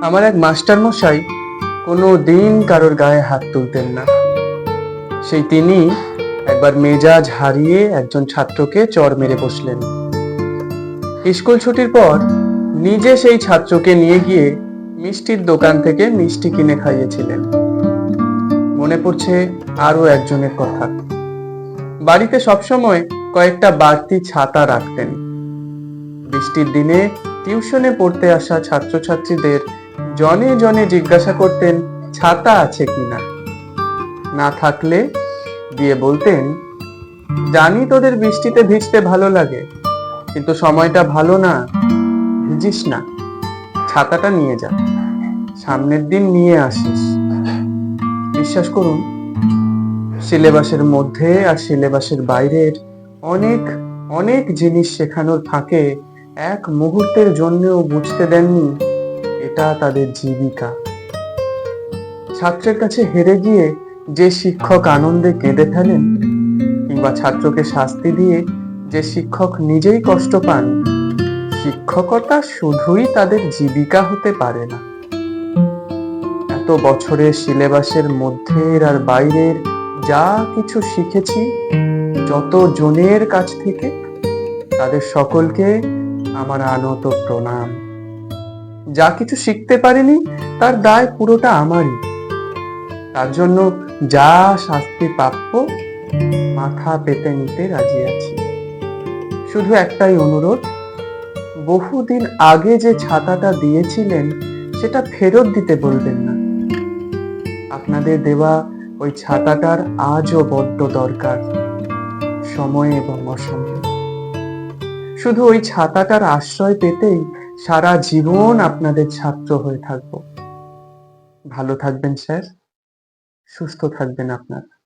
আমার এক মাস্টার মশাই কোনো দিন কারোর গায়ে হাত তুলতেন না। সেই তিনি একবার মেজাজ হারিয়ে একজন ছাত্রকে চর মেরে বসলেন। স্কুল ছুটির পর নিজে সেই ছাত্রকে নিয়ে গিয়ে মিষ্টির দোকান থেকে মিষ্টি কিনে খাইয়েছিলেন। মনে পড়ছে আরও একজনের কথা। বাড়িতে সবসময় কয়েকটা বাড়তি ছাতা রাখতেন। বৃষ্টির দিনে টিউশনে পড়তে আসা ছাত্রছাত্রীদের জনে জনে জিজ্ঞাসা করতেন, ছাতা আছে কিনা না? থাকলে দিয়ে বলতেন, জানি তোদের বৃষ্টিতে ভিজতে ভালো লাগে, কিন্তু সময়টা ভালো না, ভিজিস না। ছাতাটা নিয়ে যা, সামনের দিন নিয়ে আসিস। বিশ্বাস করুন, সিলেবাসের মধ্যে আর সিলেবাসের বাইরের অনেক অনেক জিনিস শেখানোর ফাঁকে এক মুহূর্তের জন্যও বুঝতে দেননি এটা তাদের জীবিকা। ছাত্রের কাছে হেরে গিয়ে যে শিক্ষক আনন্দে কেঁদে ফেলেন কিংবা ছাত্রকে শাস্তি দিয়ে যে শিক্ষক নিজেই কষ্ট পান, শিক্ষকতা শুধুই তাদের জীবিকা হতে পারে না। এত বছরের সিলেবাসের মধ্যের আর বাইরের যা কিছু শিখেছি, যত জনের কাছ থেকে, তাদের সকলকে আমার আনত প্রণাম। যা কিছু শিখতে পারিনি, তার দায় পুরোটা আমারই। তার জন্য যা শাস্তি প্রাপ্য, মাথা পেতে নিতে রাজি আছি। শুধু একটাই অনুরোধ, বহুদিন আগে যে ছাতাটা দিয়েছিলেন, সেটা ফেরত দিতে বলবেন না। আপনাদের দেওয়া ওই ছাতাটার আজও বড্ড দরকার, সময় এবং অসময়ে শুধু ওই ছাতাটার আশ্রয় পেতেই সারা জীবন আপনাদের ছাত্র হয়ে থাকব। ভালো থাকবেন স্যার। সুস্থ থাকবেন আপনারা।